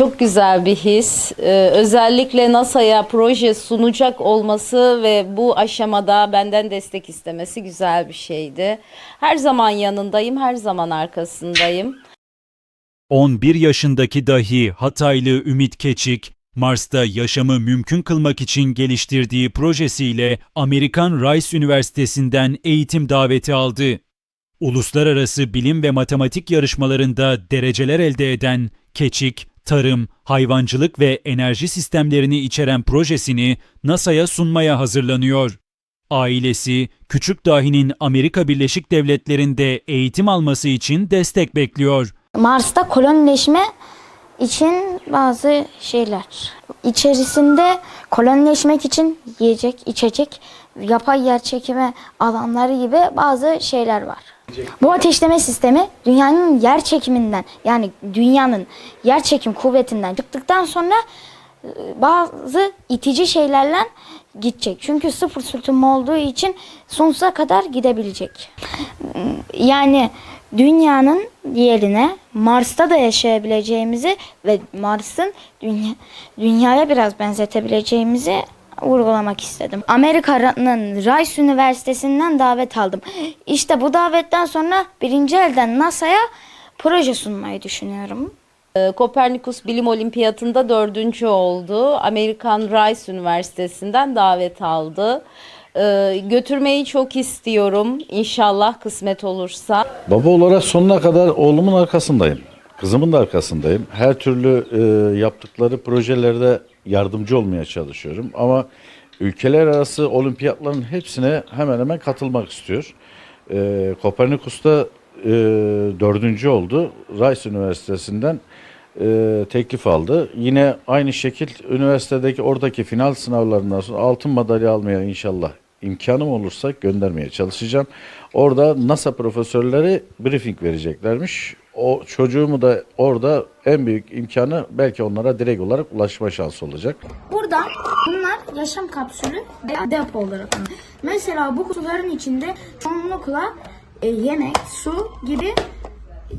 Çok güzel bir his. Ee, özellikle NASA'ya proje sunacak olması ve bu aşamada benden destek istemesi güzel bir şeydi. Her zaman yanındayım, her zaman arkasındayım. 11 yaşındaki dahi Hataylı Ümit Keçik, Mars'ta yaşamı mümkün kılmak için geliştirdiği projesiyle Amerikan Rice Üniversitesi'nden eğitim daveti aldı. Uluslararası bilim ve matematik yarışmalarında dereceler elde eden Keçik, tarım, hayvancılık ve enerji sistemlerini içeren projesini NASA'ya sunmaya hazırlanıyor. Ailesi, küçük dahinin Amerika Birleşik Devletleri'nde eğitim alması için destek bekliyor. Mars'ta kolonileşme için bazı şeyler. İçerisinde kolonileşmek için yiyecek, içecek, yapay yer çekimi alanları gibi bazı şeyler var. Bu ateşleme sistemi dünyanın yer çekiminden yani dünyanın yer çekim kuvvetinden çıktıktan sonra e, bazı itici şeylerle gidecek. Çünkü sıfır sürtünme olduğu için sonsuza kadar gidebilecek. Yani dünyanın yerine Mars'ta da yaşayabileceğimizi ve Mars'ın dünya, dünyaya biraz benzetebileceğimizi vurgulamak istedim. Amerika'nın Rice Üniversitesi'nden davet aldım. İşte bu davetten sonra birinci elden NASA'ya proje sunmayı düşünüyorum. Ee, Kopernikus Bilim Olimpiyatı'nda dördüncü oldu. Amerikan Rice Üniversitesi'nden davet aldı. Ee, götürmeyi çok istiyorum. İnşallah kısmet olursa. Baba olarak sonuna kadar oğlumun arkasındayım. Kızımın da arkasındayım. Her türlü e, yaptıkları projelerde yardımcı olmaya çalışıyorum. Ama ülkeler arası olimpiyatların hepsine hemen hemen katılmak istiyor. E, Kopernikus'ta e, dördüncü oldu. Rice Üniversitesi'nden e, teklif aldı. Yine aynı şekil üniversitedeki oradaki final sınavlarından sonra altın madalya almaya inşallah imkanım olursa göndermeye çalışacağım. Orada NASA profesörleri briefing vereceklermiş. O çocuğumu da orada en büyük imkanı belki onlara direkt olarak ulaşma şansı olacak. Burada bunlar yaşam kapsülü veya depo olarak. Mesela bu kutuların içinde çoğunlukla e, yemek, su gibi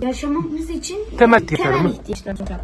yaşamamız için Temel ihtiyaçlarımız. ihtiyaçlar olacak.